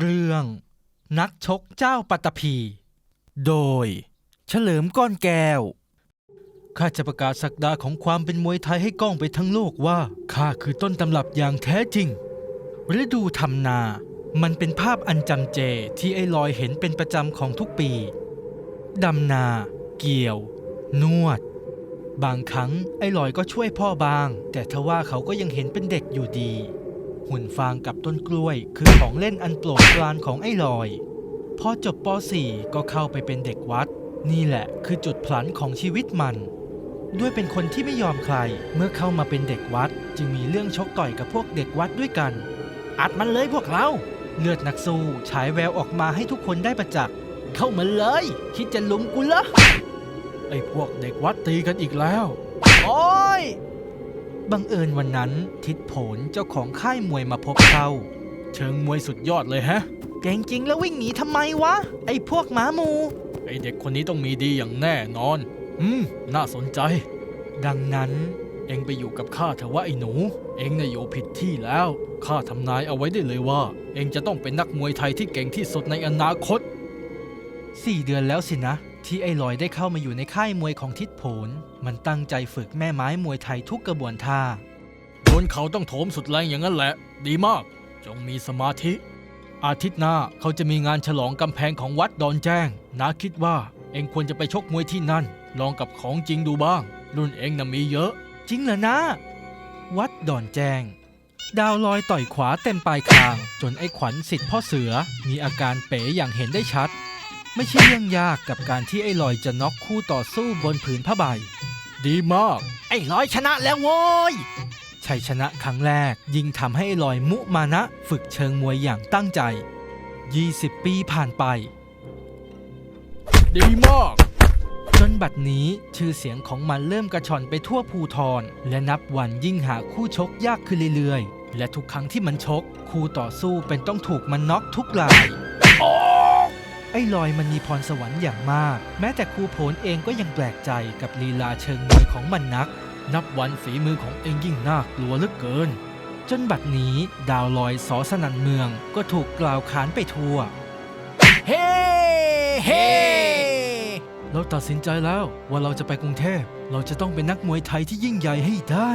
เรื่องนักชกเจ้าปัตตภีโดย เฉลิมก้อนแก้ว ข้าจะประกาศสักดาของความเป็นมวยไทยให้ก้องไปทั้งโลกว่า ข้าคือต้นตำรับอย่างแท้จริง ฤดูทำนา มันเป็นภาพอันจำเจที่ไอ้ลอยเห็นเป็นประจำของทุกปี ดำนา เกี่ยว นวด บางครั้งไอ้ลอยก็ช่วยพ่อบาง แต่ทว่าเขาก็ยังเห็นเป็นเด็กอยู่ดี หุ่นฟางกับต้นกล้วย คือของเล่นอันโปรดปรานของไอ้ลอยพอจบป .4 ก็เข้าไปเป็นเด็กวัด นี่แหละคือจุดพลันของชีวิตมัน ด้วยเป็นคนที่ไม่ยอมใคร เมื่อเข้ามาเป็นเด็กวัด จึงมีเรื่องชกต่อยกับพวกเด็กวัดด้วยกัน อัดมันเลยพวกเรา เลือดนักสู้ฉายแววออกมาให้ทุกคนได้ประจักษ์เข้ามาเลย คิดจะลุมกูเหรอไอ้พวกเด็กวัดตีกันอีกแล้ว โอ้ย บังเอิญวันนั้นทิดโผลเจ้าของค่ายมวยมาพบเขาเชิงมวยสุดยอดเลยฮะ เก่งจริงแล้ววิ่งหนีทำไมวะ ไอ้พวกหมาหมู ไอ้เด็กคนนี้ต้องมีดีอย่างแน่นอน อืม น่าสนใจ ดังนั้น เอ็งไปอยู่กับข้าเถอะว่าไอ้หนู เอ็งน่ะอยู่ผิดที่แล้ว ข้าทำนายเอาไว้ได้เลยว่า เอ็งจะต้องเป็นนักมวยไทยที่เก่งที่สุดในอนาคต สี่เดือนแล้วสินะ ที่ไอ้ลอยได้เข้ามาอยู่ในค่ายมวยของทิดโผล มันตั้งใจฝึกแม่ไม้มวยไทยทุกกระบวนท่า โดนเขาต้องโถมสุดแรงอย่างนั้นแหละ ดีมาก จงมีสมาธิ อาทิตย์หน้าเขาจะมีงานฉลองกำแพงของวัดดอนแจ้งนาคิดว่าเองควรจะไปชกมวยที่นั่น ลองกับของจริงดูบ้าง รุ่นเองน่ะมีเยอะ จริงเหรอนะ วัดดอนแจ้ง ดาวลอยต่อยขวาเต็มปลายคาง จนไอ้ขวัญสิทธิ์พ่อเสือมีอาการเป๋อย่างเห็นได้ชัด ไม่ใช่เรื่องยากกับการที่ไอ้ลอยจะน็อกคู่ต่อสู้บนผืนผ้าใบ ดีมาก ไอ้ลอยชนะแล้วโว้ยชัยชนะครั้งแรกยิ่งทำให้ไอ้ลอยมุมานะฝึกเชิงมวยอย่างตั้งใจ 20 ปีผ่านไป ดีมาก จนบัดนี้ชื่อเสียงของมันเริ่มกระชอนไปทั่วภูทรและนับวันยิ่งหาคู่ชกยากขึ้นเรื่อยๆ และทุกครั้งที่มันชก คู่ต่อสู้เป็นต้องถูกมันน็อกทุกราย ไอ้ลอยมันมีพรสวรรค์อย่างมาก แม้แต่ครูโผลเองก็ยังแปลกใจกับลีลาเชิงมวยของมันนัก นับวันฝีมือของเองยิ่งน่ากลัวเหลือเกิน จนบัดนี้ดาวลอยสอสนันเมืองก็ถูกกล่าวขานไปทั่ว เฮ้ เฮ้เราตัดสินใจแล้วว่าเราจะไปกรุงเทพ เราจะต้องเป็นนักมวยไทยที่ยิ่งใหญ่ให้ได้